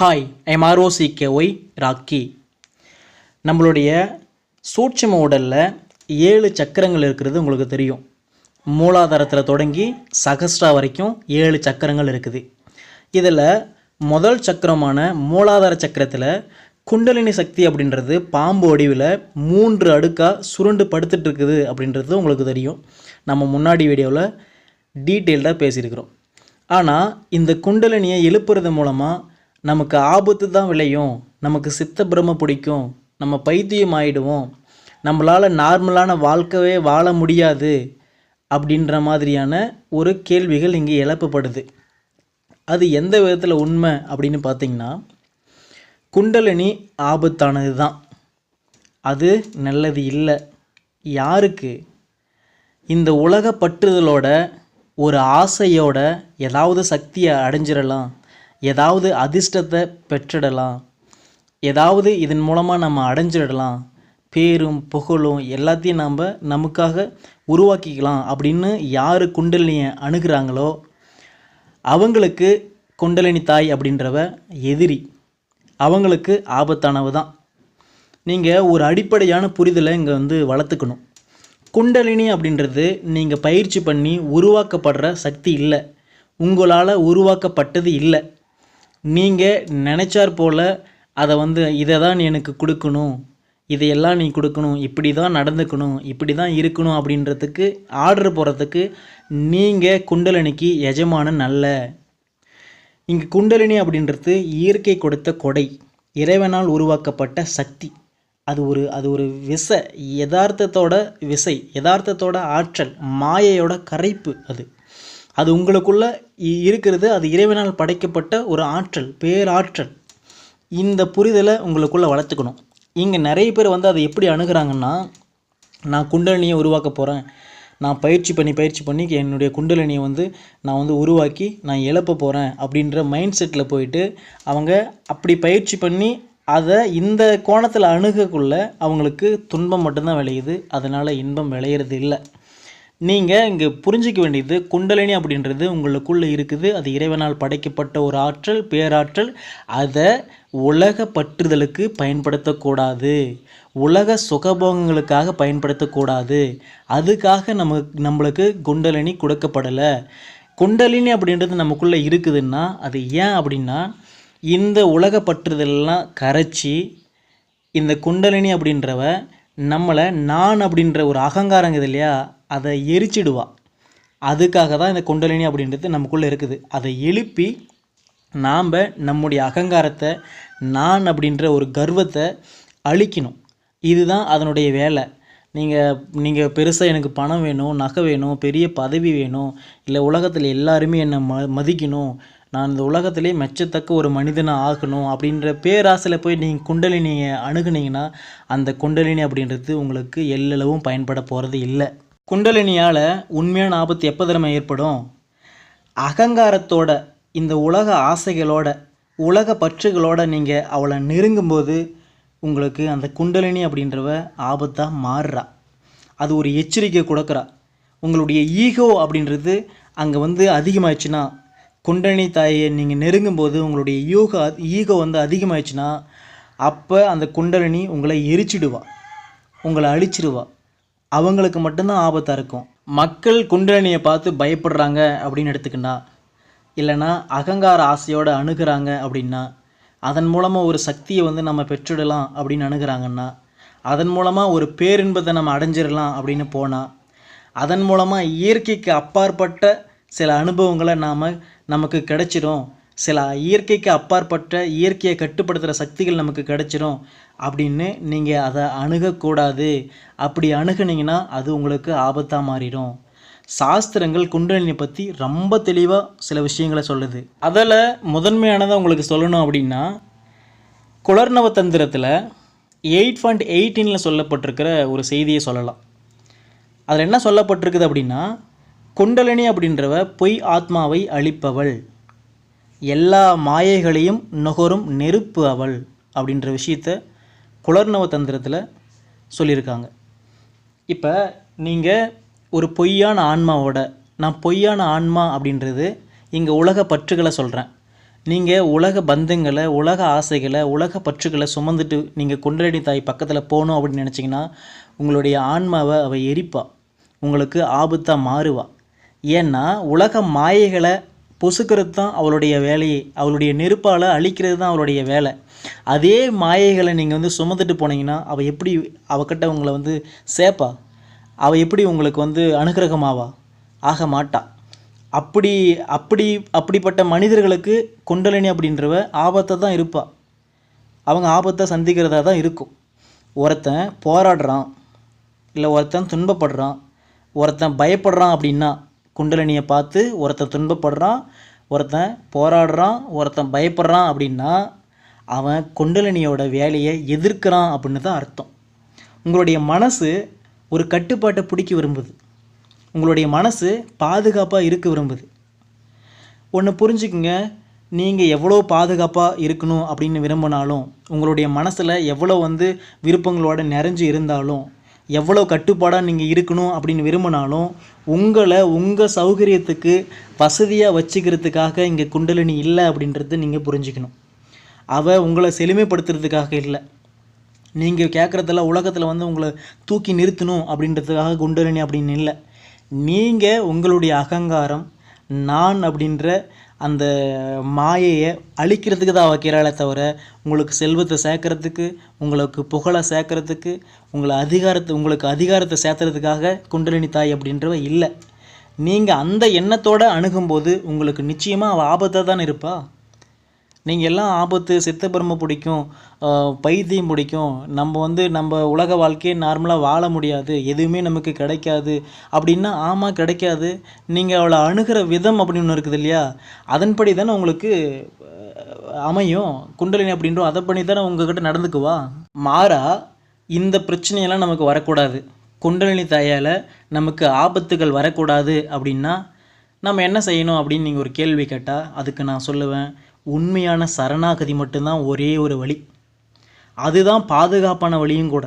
Hi I'm R O C K Y Rocky நம்மளுடைய சூட்சும உடலில் ஏழு சக்கரங்கள் இருக்கிறது உங்களுக்கு தெரியும். மூலாதாரத்தில் தொடங்கி சகஸ்ட்ரா வரைக்கும் ஏழு சக்கரங்கள் இருக்குது. இதில் முதல் சக்கரமான மூலாதார சக்கரத்தில் குண்டலினி சக்தி அப்படின்றது பாம்பு வடிவில் மூன்று அடுக்காக சுருண்டு படுத்துட்டு இருக்குது அப்படின்றது உங்களுக்கு தெரியும். நம்ம முன்னாடி வீடியோவில் டீட்டெயில்டாக பேசியிருக்கிறோம். ஆனால் இந்த குண்டலினியை எழுப்புறது மூலமாக நமக்கு ஆபத்து தான் விளையும். நமக்கு சித்த பிரம பிடிக்கும். நம்ம பைத்தியம் ஆயிடுவோம். நம்மளால் நார்மலான வாழ்க்கவே வாழ முடியாது அப்படின்ற மாதிரியான ஒரு கேள்விகள் இங்கே எழுப்பப்படுது. அது எந்த விதத்தில் உண்மை அப்படின்னு பார்த்தீங்கன்னா குண்டலினி ஆபத்தானது தான். அது நல்லது இல்லை. யாருக்கு? இந்த உலக பற்றுதலோட ஒரு ஆசையோட ஏதாவது சக்தியை அடைஞ்சிடலாம். ஏதாவது அதிர்ஷ்டத்தை பெற்றிடலாம். ஏதாவது இதன் மூலமாக நம்ம அடைஞ்சிடலாம். பேரும் புகழும் எல்லாத்தையும் நாம் நமக்காக உருவாக்கிக்கலாம் அப்படின்னு யார் குண்டலினியை அணுகிறாங்களோ அவங்களுக்கு குண்டலினி தாய் அப்படின்றவ எதிரி. அவங்களுக்கு ஆபத்தானவ தான். நீங்கள் ஒரு அடிப்படையான புரிதலை இங்கே வந்து வளர்த்துக்கணும். குண்டலினி அப்படின்றது நீங்கள் பயிற்சி பண்ணி உருவாக்கப்படுற சக்தி இல்லை. உங்களால் உருவாக்கப்பட்டது இல்லை. நீங்கள் நினச்சார் போல் அதை வந்து இதை தான் நீ எனக்கு கொடுக்கணும். இதையெல்லாம் நீ கொடுக்கணும். இப்படி தான் நடந்துக்கணும். இப்படி தான் இருக்கணும் அப்படின்றதுக்கு ஆர்டர் போகிறதுக்கு நீங்கள் குண்டலினிக்கு எஜமானன் அல்ல. இங்கே குண்டலினி அப்படின்றது இயற்கை கொடுத்த கொடை. இறைவனால் உருவாக்கப்பட்ட சக்தி. அது ஒரு அது ஒரு விசை யதார்த்தத்தோட விசை யதார்த்தத்தோட ஆற்றல் மாயையோட கரைப்பு அது. அது உங்களுக்குள்ள இருக்கிறது. அது இறைவனால் படைக்கப்பட்ட ஒரு ஆற்றல் பேராற்றல். இந்த புரிதலை உங்களுக்குள்ளே வளர்த்துக்கணும். இங்கே நிறைய பேர் வந்து அதை எப்படி அணுகிறாங்கன்னா நான் குண்டலினியை உருவாக்க போகிறேன் நான் பயிற்சி பண்ணி பயிற்சி பண்ணி என்னுடைய குண்டலினியை வந்து நான் வந்து உருவாக்கி நான் இழப்ப போகிறேன் அப்படின்ற மைண்ட் செட்டில் போயிட்டு அவங்க அப்படி பயிற்சி பண்ணி அதை இந்த கோணத்தில் அணுகக்குள்ளே அவங்களுக்கு துன்பம் மட்டும்தான் விளையுது. அதனால் இன்பம் விளையிறது இல்லை நீங்கள் இங்கே புரிஞ்சிக்க வேண்டியது குண்டலினி அப்படின்றது உங்களுக்குள்ளே இருக்குது. அது இறைவனால் படைக்கப்பட்ட ஒரு ஆற்றல் பேராற்றல். அதை உலக பற்றுதலுக்கு பயன்படுத்தக்கூடாது. உலக சுகபோகங்களுக்காக பயன்படுத்தக்கூடாது. அதுக்காக நம்ம நம்மளுக்கு குண்டலினி கொடுக்கப்படலை. குண்டலினி அப்படின்றது நமக்குள்ளே இருக்குதுன்னா அது ஏன் அப்படின்னா இந்த உலக பற்றுதலெல்லாம் கரைச்சி இந்த குண்டலினி அப்படின்றவ நம்மளை நான் அப்படின்ற ஒரு அகங்காரங்க இல்லையா? அதை எரிச்சிடுவா. அதுக்காக தான் இந்த குண்டலினி அப்படின்றது நமக்குள்ளே இருக்குது. அதை எழுப்பி நாம் நம்முடைய அகங்காரத்தை நான் அப்படின்ற ஒரு கர்வத்தை அழிக்கணும். இதுதான் அதனுடைய வேலை. நீங்கள் நீங்கள் பெருசாக எனக்கு பணம் வேணும் நகை வேணும் பெரிய பதவி வேணும் இல்லை உலகத்தில் எல்லாருமே என்னை ம மதிக்கணும் நான் இந்த உலகத்திலே மெச்சத்தக்க ஒரு மனிதனாக ஆகணும் அப்படின்ற பேராசையில் போய் நீங்கள் குண்டலினியை அணுகுனீங்கன்னா அந்த குண்டலினி அப்படின்றது உங்களுக்கு எல்லளவும் பயன்பட போகிறது இல்லை. குண்டலினியால் உண்மையான ஆபத்து எப்போ திறமை ஏற்படும்? அகங்காரத்தோட இந்த உலக ஆசைகளோட உலக பற்றுகளோட நீங்கள் அவளை நெருங்கும்போது உங்களுக்கு அந்த குண்டலினி அப்படின்றவ ஆபத்தாக மாறுறா. அது ஒரு எச்சரிக்கை கொடுக்குறா. உங்களுடைய ஈகோ அப்படின்றது அங்கே வந்து அதிகமாகிடுச்சுன்னா குண்டலினி தாயை நீங்கள் நெருங்கும்போது உங்களுடைய யூகோ ஈகோ வந்து அதிகமாகிடுச்சுன்னா அப்போ அந்த குண்டலினி உங்களை எரிச்சிடுவா. உங்களை அழிச்சிடுவா அவங்களுக்கு மட்டும்தான் ஆபத்தாக இருக்கும். மக்கள் குண்டலினியை பார்த்து பயப்படுறாங்க அப்படின்னு எடுத்துக்கினா இல்லைன்னா அகங்கார ஆசையோடு அணுகிறாங்க அப்படின்னா அதன் மூலமாக ஒரு சக்தியை வந்து நம்ம பெற்றுடலாம் அப்படின்னு அணுகிறாங்கன்னா அதன் மூலமாக ஒரு பேரின்பத்தை நம்ம அடைஞ்சிடலாம் அப்படின்னு போனால் அதன் மூலமாக இயற்கைக்கு அப்பாற்பட்ட சில அனுபவங்களை நாம் நமக்கு கிடைச்சிடும் சில இயற்கைக்கு அப்பாற்பட்ட இயற்கையை கட்டுப்படுத்துகிற சக்திகள் நமக்கு கிடைச்சிடும் அப்படின்னு நீங்கள் அதை அணுகக்கூடாது. அப்படி அணுகுனீங்கன்னா அது உங்களுக்கு ஆபத்தாக மாறிடும். சாஸ்திரங்கள் குண்டலினி பற்றி ரொம்ப தெளிவாக சில விஷயங்களை சொல்லுது. அதில் முதன்மையானதை உங்களுக்கு சொல்லணும் அப்படின்னா குளர்ணவ தந்திரத்தில் எயிட் பாயிண்ட் எயிட்டீனில் சொல்லப்பட்டிருக்கிற ஒரு செய்தியை சொல்லலாம். அதில் என்ன சொல்லப்பட்டிருக்குது அப்படின்னா குண்டலினி அப்படின்றவ பொய் ஆத்மாவை அழிப்பவள். எல்லா மாயைகளையும் நுகரும் நெருப்பு அவள் அப்படின்ற விஷயத்த குளர்ணவ தந்திரத்தில் சொல்லியிருக்காங்க. இப்போ நீங்கள் ஒரு பொய்யான ஆன்மாவோட நான் பொய்யான ஆன்மா அப்படின்றது இங்கே உலக பற்றுகளை சொல்கிறேன் நீங்கள் உலக பந்தங்களை உலக ஆசைகளை உலக பற்றுகளை சுமந்துட்டு நீங்கள் குண்டலினி தாய் பக்கத்தில் போகணும் அப்படின்னு நினச்சிங்கன்னா உங்களுடைய ஆன்மாவை அவள் எரிப்பா. உங்களுக்கு ஆபத்தாக மாறுவா. ஏன்னா உலக மாயைகளை பொசுக்கிறது தான் அவளுடைய வேலையை அவளுடைய நெருப்பால் அழிக்கிறது தான் அவளுடைய வேலை. அதே மாயைகளை நீங்கள் வந்து சுமந்துட்டு போனீங்கன்னா அவள் எப்படி அவகிட்ட உங்களை வந்து சேப்பா? அவள் எப்படி உங்களுக்கு வந்து அனுகிரகமாவா? ஆக மாட்டா. அப்படி அப்படி அப்படிப்பட்ட மனிதர்களுக்கு குண்டலினி அப்படின்றவ ஆபத்தை தான் இருப்பா. அவங்க ஆபத்தை சந்திக்கிறதா தான் இருக்கும். ஒருத்தன் போராடுறான் இல்லை ஒருத்தன் துன்பப்படுறான் ஒருத்தன் பயப்படுறான் அப்படின்னா குண்டலினியை பார்த்து ஒருத்தன் துன்பப்படுறான் ஒருத்தன் போராடுறான் ஒருத்தன் பயப்படுறான் அப்படின்னா அவன் குண்டலினியோட வேலையை எதிர்க்கிறான் அப்படின்னு தான் அர்த்தம். உங்களுடைய மனசு ஒரு கட்டுப்பாட்டை பிடிக்க விரும்புது. உங்களுடைய மனசு பாதுகாப்பாக இருக்க விரும்புது. ஒன்று புரிஞ்சுக்குங்க நீங்கள் எவ்வளோ பாதுகாப்பாக இருக்கணும் அப்படின்னு விரும்பினாலும் உங்களுடைய மனசில் எவ்வளோ வந்து விருப்பங்களோட நிறைஞ்சு இருந்தாலும் எவ்வளோ கட்டுப்பாடாக நீங்கள் இருக்கணும் அப்படின்னு விரும்பினாலும் உங்களை உங்கள் சௌகரியத்துக்கு வசதியாக வச்சுக்கிறதுக்காக இங்கே குண்டலினி இல்லை அப்படின்றது நீங்கள் புரிஞ்சுக்கணும். அவள் உங்களை செழுமைப்படுத்துறதுக்காக இல்லை. நீங்கள் கேட்குறதெல்லாம் உலகத்தில் வந்து உங்களை தூக்கி நிறுத்தணும் அப்படின்றதுக்காக குண்டலினி அப்படின்னு இல்லை. நீங்கள் உங்களுடைய அகங்காரம் நான் அப்படின்ற அந்த மாயையை அழிக்கிறதுக்கு தான் வைக்கிறாளே தவிர உங்களுக்கு செல்வத்தை சேர்க்கறதுக்கு உங்களுக்கு புகழை சேர்க்கறதுக்கு உங்களை அதிகாரத்தை உங்களுக்கு அதிகாரத்தை சேர்த்துறதுக்காக குண்டலினி தாய் அப்படின்றவ இல்லை. நீங்கள் அந்த எண்ணத்தோடு அணுகும்போது உங்களுக்கு நிச்சயமாக அவள் ஆபத்தாக தானே இருப்பா? நீங்கள் எல்லாம் ஆபத்து சித்தப்பிரம பிடிக்கும் பைத்தியம் பிடிக்கும். நம்ம வந்து நம்ம உலக வாழ்க்கையை நார்மலாக வாழ முடியாது. எதுவுமே நமக்கு கிடைக்காது. அப்படின்னா ஆமாம் கிடைக்காது. நீங்கள் அவளை அணுகிற விதம் அப்படின்னு ஒன்று இருக்குது இல்லையா? அதன்படி தானே உங்களுக்கு அமையும். குண்டலினி அப்படின்றோம். அதை பண்ணி தானே உங்ககிட்ட நடந்துக்குவா? மாறா இந்த பிரச்சனையெல்லாம் நமக்கு வரக்கூடாது. குண்டலினி தாயால் நமக்கு ஆபத்துகள் வரக்கூடாது அப்படின்னா நம்ம என்ன செய்யணும் அப்படின்னு நீங்கள் ஒரு கேள்வி கேட்டால் அதுக்கு நான் சொல்லுவேன். உண்மையான சரணாகதி மட்டும்தான் ஒரே ஒரு வழி. அதுதான் பாதுகாப்பான வழியும் கூட.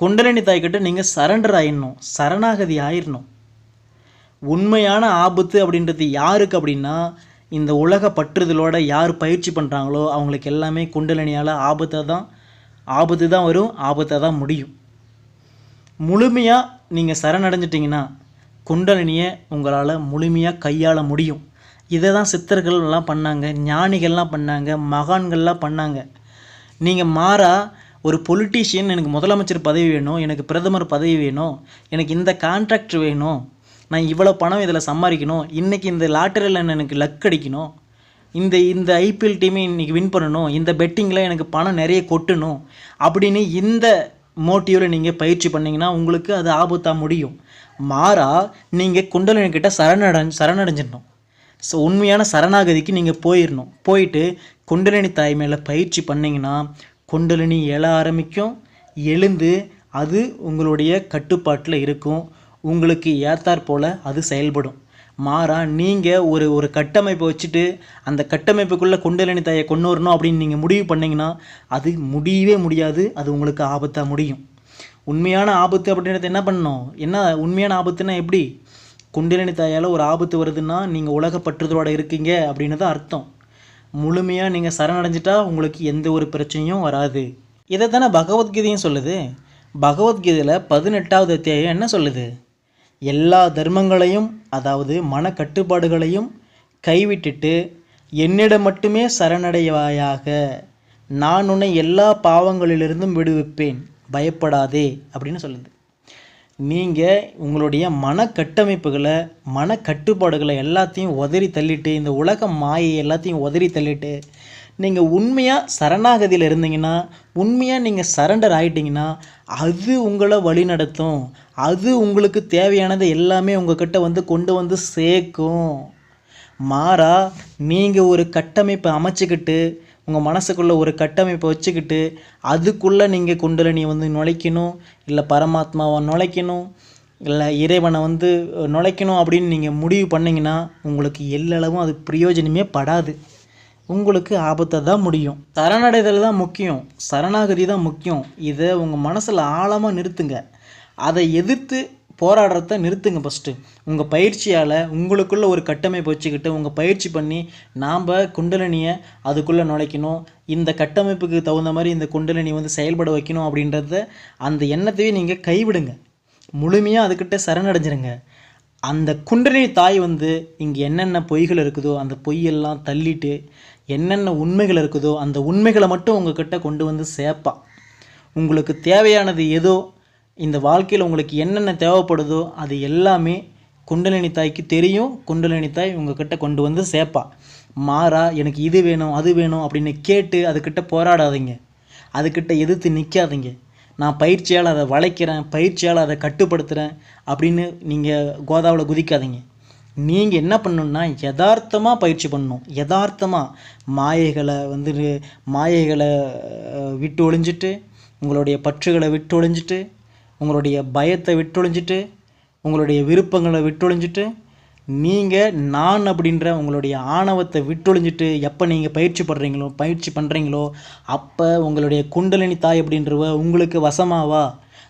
குண்டலினி தாய்கிட்ட நீங்கள் சரண்டர் ஆயிடணும் சரணாகதி ஆயிடணும் உண்மையான ஆபத்து அப்படின்றது யாருக்கு அப்படின்னா இந்த உலக பற்றுதலோட யார் பயிற்சி பண்ணுறாங்களோ அவங்களுக்கு எல்லாமே குண்டலினியால் ஆபத்தை தான் ஆபத்து தான் வரும் ஆபத்தை தான் முடியும். முழுமையாக நீங்கள் சரணடைஞ்சிட்டிங்கன்னா குண்டலினியை உங்களால் முழுமையாக கையாள முடியும். இதை தான் சித்தர்கள்லாம் பண்ணாங்க ஞானிகள்லாம் பண்ணாங்க மகான்கள்லாம் பண்ணாங்க நீங்கள் மாறா ஒரு பொலிட்டீஷியன் எனக்கு முதலமைச்சர் பதவி வேணும் எனக்கு பிரதமர் பதவி வேணும் எனக்கு இந்த கான்ட்ராக்ட் வேணும் நான் இவ்வளோ பணம் இதில் சம்பாதிக்கணும் இன்றைக்கி இந்த லாட்டரியில் எனக்கு லக் அடிக்கணும் இந்த இந்த ஐபிஎல் டீமை இன்றைக்கி வின் பண்ணணும் இந்த பெட்டிங்கில் எனக்கு பணம் நிறைய கொட்டணும் அப்படின்னு இந்த மோட்டிவில் நீங்கள் பயிற்சி பண்ணிங்கன்னா உங்களுக்கு அது ஆபத்தாக முடியும் மாறா நீங்கள் குண்டலினிக்கிட்ட சரணடை சரணடைஞ்சிடணும் ஸோ உண்மையான சரணாகதிக்கு நீங்கள் போயிடணும் போயிட்டு குண்டலினி தாய் மேலே பயிற்சி பண்ணிங்கன்னா குண்டலினி எழ ஆரம்பிக்கும். எழுந்து அது உங்களுடைய கட்டுப்பாட்டில் இருக்கும். உங்களுக்கு ஏத்தாற் போல் அது செயல்படும். மாறா நீங்கள் ஒரு ஒரு கட்டமைப்பை வச்சுட்டு அந்த கட்டமைப்புக்குள்ளே குண்டலினி தாயை கொண்டு வரணும் அப்படின்னு நீங்கள் முடிவு பண்ணிங்கன்னா அது முடியவே முடியாது. அது உங்களுக்கு ஆபத்தாக முடியும். உண்மையான ஆபத்து அப்படின்றது என்ன பண்ணணும்? என்ன உண்மையான ஆபத்துன்னா எப்படி? குண்டலினி தாயால் ஒரு ஆபத்து வருதுன்னா நீங்கள் உலக பற்றுதலோடு இருக்கீங்க அப்படின்னு தான் அர்த்தம். முழுமையாக நீங்கள் சரணடைஞ்சிட்டா உங்களுக்கு எந்த ஒரு பிரச்சனையும் வராது. இதை தானே பகவத்கீதையும் சொல்லுது. பகவத்கீதையில் பதினெட்டாவது அத்தியாயம் என்ன சொல்லுது? எல்லா தர்மங்களையும் அதாவது மன கட்டுப்பாடுகளையும் கைவிட்டுட்டு என்னிடம் மட்டுமே சரணடைவாயாக. நான் உன்னை எல்லா பாவங்களிலிருந்தும் விடுவிப்பேன். பயப்படாதே அப்படின்னு சொல்லுது. நீங்கள் உங்களுடைய மன கட்டமைப்புகளை மன கட்டுப்பாடுகளை எல்லாத்தையும் உதறி தள்ளிட்டு இந்த உலக மாயை எல்லாத்தையும் உதறி தள்ளிட்டு நீங்கள் உண்மையாக சரணாகதியில் இருந்தீங்கன்னா உண்மையாக நீங்கள் சரண்டர் ஆகிட்டிங்கன்னா அது உங்களை வழி நடத்தும். அது உங்களுக்கு தேவையானதை எல்லாமே உங்கள்கிட்ட வந்து கொண்டு வந்து சேர்க்கும். மாறா நீங்கள் ஒரு கட்டமைப்பை அமைச்சுக்கிட்டு உங்கள் மனசுக்குள்ளே ஒரு கட்டமைப்பை வச்சுக்கிட்டு அதுக்குள்ளே நீங்கள் குண்டலினி வந்து நுழைக்கணும் இல்லை பரமாத்மாவை நுழைக்கணும் இல்லை இறைவனை வந்து நுழைக்கணும் அப்படின்னு நீங்கள் முடிவு பண்ணிங்கன்னா உங்களுக்கு எல்லளவும் அது பிரயோஜனமே படாது. உங்களுக்கு ஆபத்தை தான் முடியும். சரணடைதல் தான் முக்கியம். சரணாகதி தான் முக்கியம். இதை உங்கள் மனசில் ஆழமாக நிறுத்துங்க. அதை எதிர்த்து போராடுறத நிறுத்துங்க ஃபஸ்ட்டு உங்கள் பயிற்சியால் உங்களுக்குள்ளே ஒரு கட்டமைப்பு வச்சுக்கிட்டு உங்கள் பயிற்சி பண்ணி நாம் குண்டலினியை அதுக்குள்ளே நுழைக்கணும். இந்த கட்டமைப்புக்கு தகுந்த மாதிரி இந்த குண்டலினி வந்து செயல்பட வைக்கணும் அப்படின்றத அந்த எண்ணத்தையே நீங்கள் கைவிடுங்க. முழுமையாக அதுக்கிட்ட சரணடைஞ்சிருங்க. அந்த குண்டலினி தாய் வந்து இங்கே என்னென்ன பொய்கள் இருக்குதோ அந்த பொய்யெல்லாம் தள்ளிட்டு என்னென்ன உண்மைகள் இருக்குதோ அந்த உண்மைகளை மட்டும் உங்ககிட்ட கொண்டு வந்து சேர்ப்பா. உங்களுக்கு தேவையானது ஏதோ இந்த வாழ்க்கையில் உங்களுக்கு என்னென்ன தேவைப்படுதோ அது எல்லாமே குண்டலினி தாய்க்கு தெரியும். குண்டலினி தாய் உங்ககிட்ட கொண்டு வந்து சேர்ப்பா. மாறா எனக்கு இது வேணும் அது வேணும் அப்படின்னு கேட்டு அதுக்கிட்ட போராடாதீங்க. அதுக்கிட்ட எதிர்த்து நிற்காதீங்க நான் பயிற்சியால் அதை வளைக்கிறேன் பயிற்சியால் அதை கட்டுப்படுத்துகிறேன் அப்படின்னு நீங்கள் கோதாவில் குதிக்காதீங்க. நீங்கள் என்ன பண்ணணும்னா யதார்த்தமாக பயிற்சி பண்ணணும். யதார்த்தமாக மாயைகளை வந்து மாயைகளை விட்டு ஒழிஞ்சிட்டு உங்களுடைய பற்றுகளை விட்டு ஒழிஞ்சிட்டு உங்களுடைய பயத்தை விட்டொழிஞ்சிட்டு உங்களுடைய விருப்பங்களை விட்டொழிஞ்சிட்டு நீங்கள் நான் அப்படின்ற உங்களுடைய ஆணவத்தை விட்டொழிஞ்சிட்டு எப்போ நீங்கள் பயிற்சி படுறீங்களோ பயிற்சி பண்ணுறீங்களோ அப்போ உங்களுடைய குண்டலினி தாய் அப்படின்றவ உங்களுக்கு வசமாவா?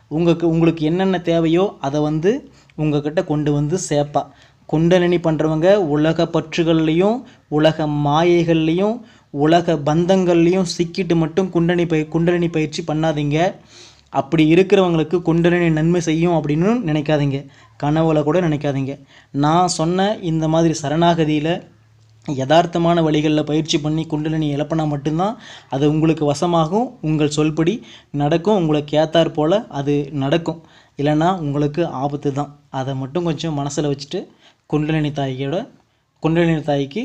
உங்களுக்கு உங்களுக்கு என்னென்ன தேவையோ அதை வந்து உங்ககிட்ட கொண்டு வந்து சேர்ப்பா. குண்டலினி பண்ணுறவங்க உலக பற்றுகள்லையும் உலக மாயைகள்லையும் உலக பந்தங்கள்லையும் சிக்கிட்டு மட்டும் குண்டனி பய குண்டலினி பயிற்சி பண்ணாதீங்க. அப்படி இருக்கிறவங்களுக்கு குண்டலினி நன்மை செய்யும் அப்படின்னு நினைக்காதீங்க. கனவுல கூட நினைக்காதீங்க. நான் சொன்ன இந்த மாதிரி சரணாகதியில் யதார்த்தமான வழிகளில் பயிற்சி பண்ணி குண்டலினி இழப்பினா மட்டும்தான் அது உங்களுக்கு வசமாகும் உங்கள் சொல்படி நடக்கும் உங்களுக்கு ஏத்தாற் போல் அது நடக்கும். இல்லைன்னா உங்களுக்கு ஆபத்து தான். அதை மட்டும் கொஞ்சம் மனசில் வச்சுட்டு குண்டலினி தாய்யோட குண்டலினி தாய்க்கு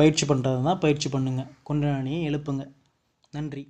பயிற்சி பண்ணுறது தான் பயிற்சி பண்ணுங்கள் குண்டலினியை எழுப்புங்க நன்றி.